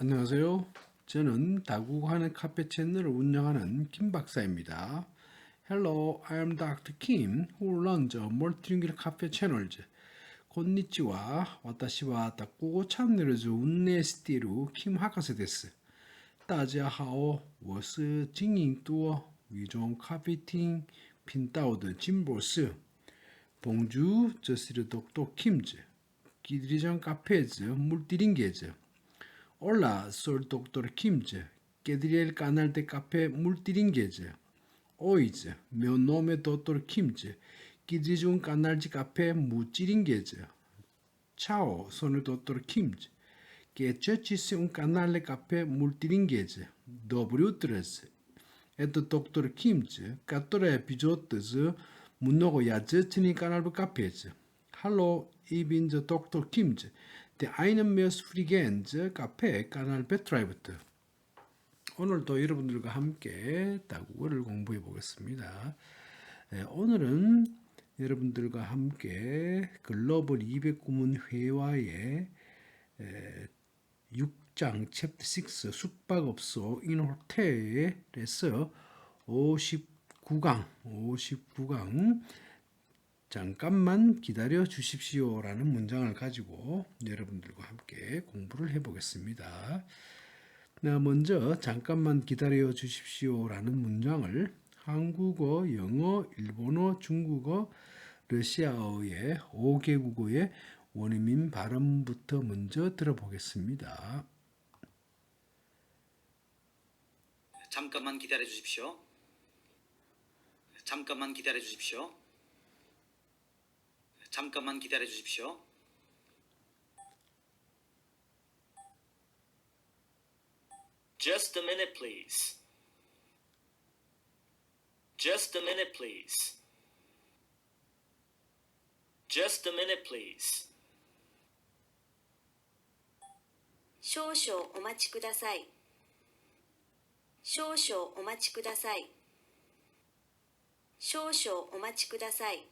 안녕하세요. 저는 다국하는 카페 채널을 운영하는 김 박사입니다. Hello, I am Dr. Kim who runs a multilingual cafe channels. 곤니치와 와타시와 다국어 채널을 운営している 김 학생 です.大家好，我是经营多一种咖啡厅频道的金博士。Bonjour, je suis le Dr. Kim. qui dirige un café multilingue. Hola, soy el doctor Kimche. Quería el canal de café multilingüe. Hoy, mi nombre es doctor Kimche. Quería un canal de café multilingüe. Chao, soy el doctor Kimche. Que chechise un canal de café multilingüe. W3. Это доктор Кимче, который эпизод из много яцетни канал капец. Hello, ich bin der Dr. Kimche. Die einen mehr Frigenz, 카페, 까날 베트라이브트 오늘도 여러분들과 함께 다국어를 공부해 보겠습니다. 네, 오늘은 여러분들과 함께 글로벌 200구문회화의 6장 챕터 6 숙박업소 인호텔에서 59강 59강 잠깐만 기다려 주십시오 라는 문장을 가지고 여러분들과 함께 공부를 해 보겠습니다. 먼저 잠깐만 기다려 주십시오 라는 문장을 한국어, 영어, 일본어, 중국어, 러시아어의 5개국어의 원어민 발음부터 먼저 들어보겠습니다. 잠깐만 기다려 주십시오. 잠깐만 기다려 주십시오. 잠깐만 기다려 주십시오. Just a minute, please. Just a minute, please. Just a minute, please. 少々お待ちください。少々お待ちください。少々お待ちください。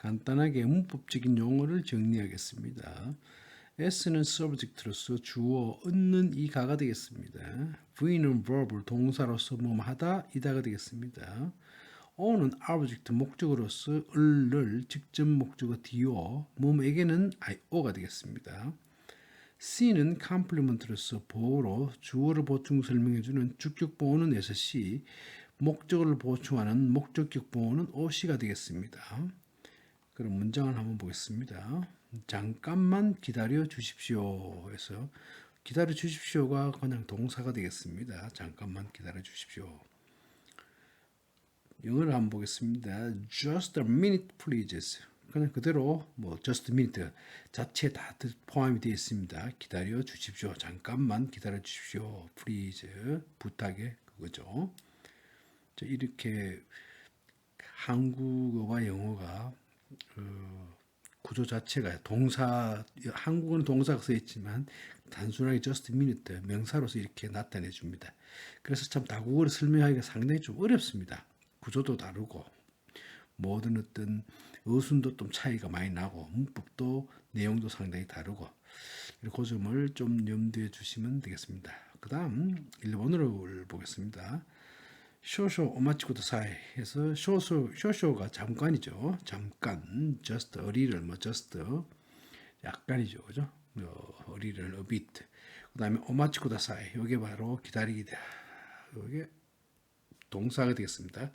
간단하게 문법적인 용어를 정리하겠습니다. S는 subject로서 주어 얻는 이가가 되겠습니다. V는 verb 동사로서 뭐 하다 이다가 되겠습니다. O는 object 목적으로서 을을 직접 목적어 do 몸에게는 io가 되겠습니다. C는 컴플리먼트로서 보호로 주어를 보충 설명해주는 주격 보호는 SC, 목적어를 보충하는 목적격 보호는 OC가 되겠습니다. 그럼 문장을 한번 보겠습니다. 잠깐만 기다려 주십시오. 해서 기다려 주십시오가 그냥 동사가 되겠습니다. 잠깐만 기다려 주십시오. 영어를 한번 보겠습니다. Just a minute, please. 그냥 그대로 뭐 just a minute 자체 다 포함이 되어 있습니다. 기다려 주십시오. 잠깐만 기다려 주십시오. please 부탁에 그거죠. 자, 이렇게 한국어와 영어가 어, 구조 자체가 동사 한국어는 동사가 써 있지만 단순하게 just minute 명사로서 이렇게 나타내 줍니다. 그래서 참 다국어를 설명하기가 상당히 좀 어렵습니다. 구조도 다르고 모든 어떤 어순도 좀 차이가 많이 나고 문법도 내용도 상당히 다르고 그 점을 좀 염두에 주시면 되겠습니다. 그 다음 일본어를 보겠습니다. 쇼쇼 오마치코도 사이 해서 쇼쇼 쇼쇼가 잠깐이죠. 잠깐 just little 뭐 just 약간이죠. 그죠? 어, a little a bit. 그다음에 오마치코다 사이 이게 바로 기다리기다. 이게 동사가 되겠습니다.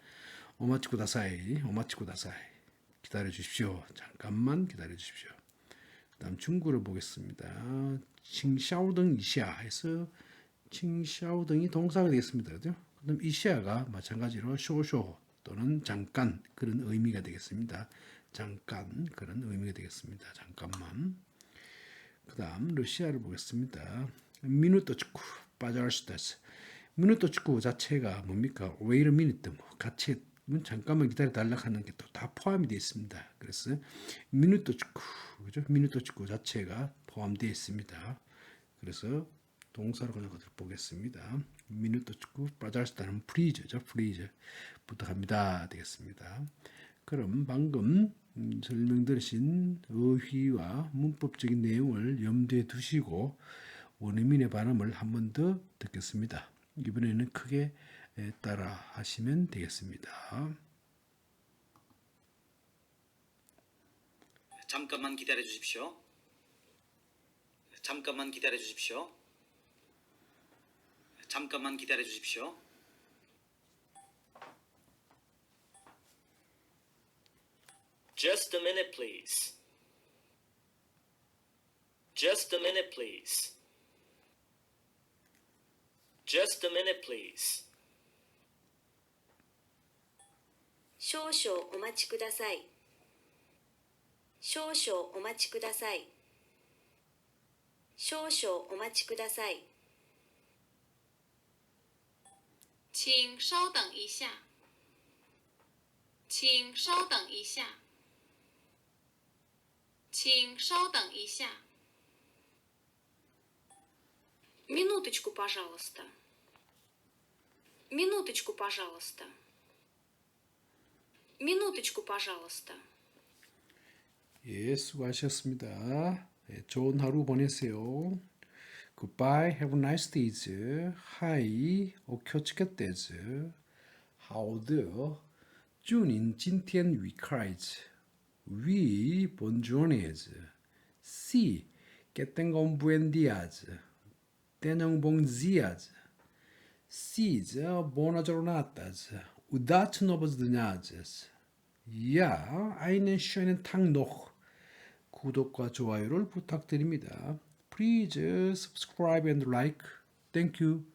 오마치코다사이, 오마치코다사이. 기다려 주십시오. 잠깐만 기다려 주십시오. 그다음 중국어를 보겠습니다. 칭샤오등 이시아 해서 칭샤오등이 동사가 되겠습니다. 그죠? 그다음 이시아가 마찬가지로 쇼쇼 또는 잠깐 그런 의미가 되겠습니다. 잠깐 그런 의미가 되겠습니다. 잠깐만. 그 다음 러시아를 보겠습니다. 미누토 축구 빠자르스타스. 미누토 축구 자체가 뭡니까? 웨이르 미니트 뭐 같이 잠깐만 기다려 달라 하는 게 또 다 포함이 되어 있습니다. 그래서 미누토 축구 그죠? 미누토 축구 자체가 포함되어 있습니다. 그래서 동사로 그냥 그대로 보겠습니다. 미누토 축구 빠자르스타는 프리즈죠. 프리즈부터 갑니다. 되겠습니다. 그럼 방금 음, 설명드리신 어휘와 문법적인 내용을 염두에 두시고 원어민의 발음을 한 번 더 듣겠습니다. 이번에는 크게 에, 따라 하시면 되겠습니다. 잠깐만 기다려 주십시오. 잠깐만 기다려 주십시오. 잠깐만 기다려 주십시오. Just a minute, please. Just a minute, please. Just a minute, please. 少々お待ちください少々お待ちください少々お待ちください 请稍等一下，请稍等一下，请稍等一下。 Минуточку, пожалуйста. Минуточку, пожалуйста. Минуточку, пожалуйста. 예, 수고하셨습니다. 예, 좋은 하루 보내세요. Goodbye, have a nice days. Hi, o k o c h i k e days. How do? 주님, 今天 we cried. We, bon journeys. Si, que tenga un buen día. Tenha um bom dia. Sis, bona jornada. Удачи новых днязes. Ya, einen schönen Tag noch. 구독과 좋아요를 부탁드립니다. Please uh, subscribe and like. Thank you.